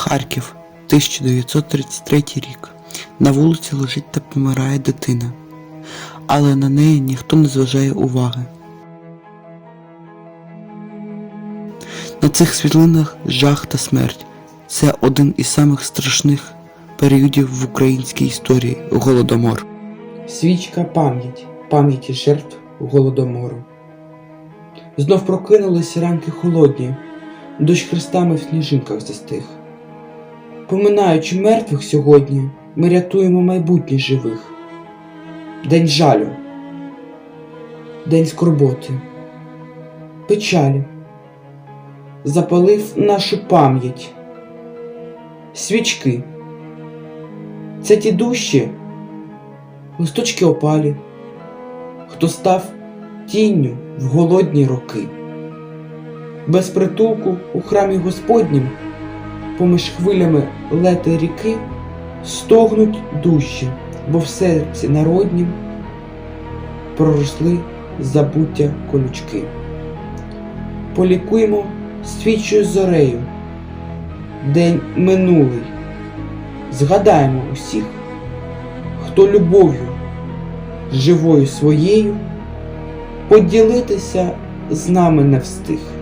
Харків, 1933 рік. На вулиці лежить та помирає дитина, але на неї ніхто не зважає уваги. На цих світлинах жах та смерть. Це один із самих страшних періодів в українській історії голодомор. Свічка пам'ять, пам'яті жертв голодомору. Знов прокинулись ранки холодні, дощ хрестами в сніжинках застиг. Поминаючи мертвих сьогодні, ми рятуємо майбутнє живих. День жалю, день скорботи, печалі, запалив нашу пам'ять. Свічки. Це ті душі, листочки опалі, хто став тінню в голодні роки. Без притулку у храмі Господнім, поміж хвилями лети ріки, стогнуть душі, бо в серці народнім проросли забуття колючки. Полікуємо свічою зорею, день минулий, згадаємо усіх хто любов'ю живою своєю поділитися з нами не встиг.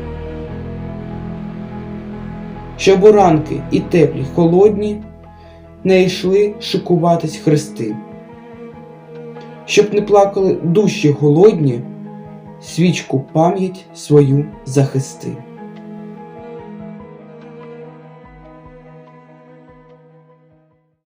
Щоб у ранки і теплі, холодні не йшли шикуватись хрести, щоб не плакали душі голодні, свічку пам'ять свою захисти.